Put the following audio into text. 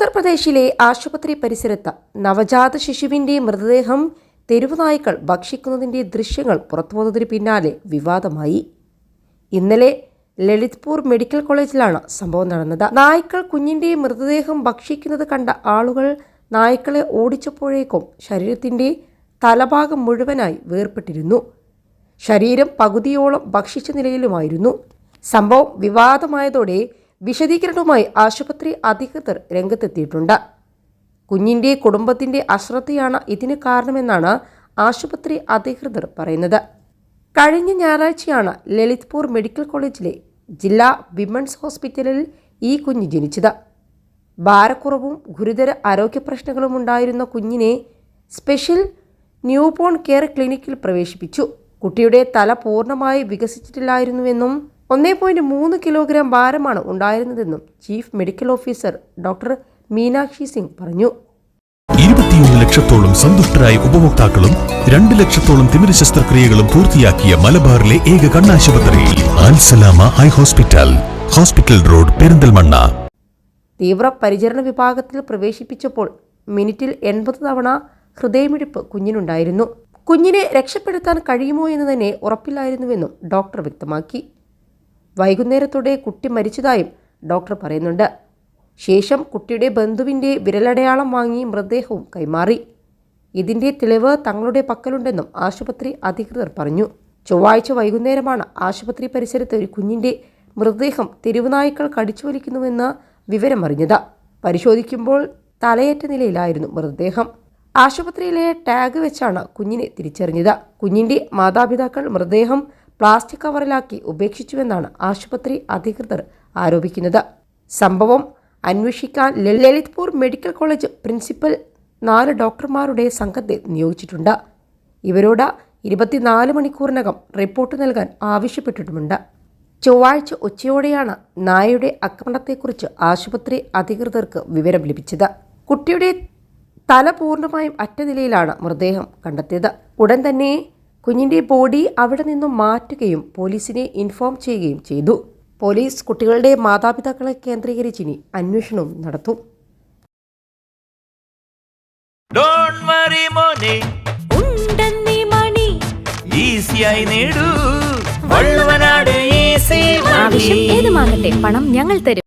ഉത്തർപ്രദേശിലെ ആശുപത്രി പരിസരത്ത് നവജാത ശിശുവിന്റെ മൃതദേഹം തെരുവുനായ്ക്കൾ ഭക്ഷിക്കുന്നതിന്റെ ദൃശ്യങ്ങൾ പുറത്തുവന്നതിന് പിന്നാലെ വിവാദമായി. ഇന്നലെ ലളിത്പൂർ മെഡിക്കൽ കോളേജിലാണ് സംഭവം നടന്നത്. നായ്ക്കൾ കുഞ്ഞിന്റെ മൃതദേഹം ഭക്ഷിക്കുന്നത് കണ്ട ആളുകൾ നായ്ക്കളെ ഓടിച്ചപ്പോഴേക്കും ശരീരത്തിന്റെ തലഭാഗം മുഴുവനായി വേർപെട്ടിരുന്നു. ശരീരം പകുതിയോളം ഭക്ഷിച്ച നിലയിലുമായിരുന്നു. സംഭവം വിവാദമായതോടെ വിശദീകരണവുമായി ആശുപത്രി അധികൃതർ രംഗത്തെത്തിയിട്ടുണ്ട്. കുഞ്ഞിന്റെ കുടുംബത്തിന്റെ അശ്രദ്ധയാണ് ഇതിന് കാരണമെന്നാണ് ആശുപത്രി അധികൃതർ പറയുന്നത്. കഴിഞ്ഞ ഞായറാഴ്ചയാണ് ലളിത്പൂർ മെഡിക്കൽ കോളേജിലെ ജില്ലാ വിമൻസ് ഹോസ്പിറ്റലിൽ ഈ കുഞ്ഞ് ജനിച്ചത്. ഭാരക്കുറവും ഗുരുതര ആരോഗ്യ പ്രശ്നങ്ങളും ഉണ്ടായിരുന്ന കുഞ്ഞിനെ സ്പെഷ്യൽ ന്യൂബോൺ കെയർ ക്ലിനിക്കിൽ പ്രവേശിപ്പിച്ചു. കുട്ടിയുടെ തല പൂർണമായി വികസിച്ചിട്ടില്ലായിരുന്നുവെന്നും ഒന്നേ പോയിന്റ് മൂന്ന് കിലോഗ്രാം ഭാരമാണ് ഉണ്ടായിരുന്നതെന്നും chief medical officer doctor Meenakshi Singh പറഞ്ഞു. ഇരുപത്തിയൊന്ന് ലക്ഷത്തോളം സന്തുഷ്ടരായ ഉപഭോക്താക്കളും രണ്ട് ലക്ഷത്തോളം തിമിര ശസ്ത്രക്രിയകളും പൂർത്തിയാക്കിയ മലബാറിലെ ഏക കണ്ണാശുപത്രി Al Salama eye hospital hospital road Perinthalmanna. തീവ്ര പരിചരണ വിഭാഗത്തിൽ പ്രവേശിപ്പിച്ചപ്പോൾ മിനിറ്റിൽ എൺപത് തവണ ഹൃദയമിടിപ്പ് കുഞ്ഞിനുണ്ടായിരുന്നു. കുഞ്ഞിനെ രക്ഷപ്പെടുത്താൻ കഴിയുമോ എന്ന് തന്നെ ഉറപ്പില്ലായിരുന്നുവെന്നും ഡോക്ടർ വ്യക്തമാക്കി. വൈകുന്നേരത്തോടെ കുട്ടി മരിച്ചതായും ഡോക്ടർ പറയുന്നുണ്ട്. ശേഷം കുട്ടിയുടെ ബന്ധുവിന്റെ വിരലടയാളം വാങ്ങി മൃതദേഹവും കൈമാറി. ഇതിന്റെ തെളിവ് തങ്ങളുടെ പക്കലുണ്ടെന്നും ആശുപത്രി അധികൃതർ പറഞ്ഞു. ചൊവ്വാഴ്ച വൈകുന്നേരമാണ് ആശുപത്രി പരിസരത്ത് ഒരു കുഞ്ഞിന്റെ മൃതദേഹം തെരുവുനായ്ക്കൾ കടിച്ചു വിവരം വിവരമറിഞ്ഞത്. പരിശോധിക്കുമ്പോൾ തലയേറ്റ നിലയിലായിരുന്നു മൃതദേഹം. ആശുപത്രിയിലെ ടാഗ് വെച്ചാണ് കുഞ്ഞിനെ തിരിച്ചറിഞ്ഞത്. കുഞ്ഞിന്റെ മാതാപിതാക്കൾ മൃതദേഹം പ്ലാസ്റ്റിക് കവറിലാക്കി ഉപേക്ഷിച്ചുവെന്നാണ് ആശുപത്രി അധികൃതർ ആരോപിക്കുന്നത്. സംഭവം അന്വേഷിക്കാൻ ലളിത്പൂർ മെഡിക്കൽ കോളേജ് പ്രിൻസിപ്പൽ നാല് ഡോക്ടർമാരുടെ സംഘത്തെ നിയോഗിച്ചിട്ടുണ്ട്. ഇവരോട് ഇരുപത്തിനാല് മണിക്കൂറിനകം റിപ്പോർട്ട് നൽകാൻ ആവശ്യപ്പെട്ടിട്ടുമുണ്ട്. ചൊവ്വാഴ്ച ഉച്ചയോടെയാണ് നായയുടെ ആക്രമണത്തെക്കുറിച്ച് ആശുപത്രി അധികൃതർക്ക് വിവരം ലഭിച്ചത്. കുട്ടിയുടെ തല പൂർണമായും അറ്റ നിലയിലാണ് മൃതദേഹം കണ്ടെത്തിയത്. ഉടൻ തന്നെ കുഞ്ഞിന്റെ ബോഡി അവിടെ നിന്നും മാറ്റുകയും പോലീസിനെ ഇൻഫോം ചെയ്യുകയും ചെയ്തു. പോലീസ് കുട്ടികളുടെ മാതാപിതാക്കളെ കേന്ദ്രീകരിച്ച് ഇനി അന്വേഷണവും നടത്തും. ഡോണ്ട് വറി മോനെ. ഉണ്ടെന്നീ മണി. ഈസിയായി നേടൂ. വള്ളുവനാട് ഈസി ആവശ്യം ഏതുമാകട്ടെ പണം ഞങ്ങൾ തരും.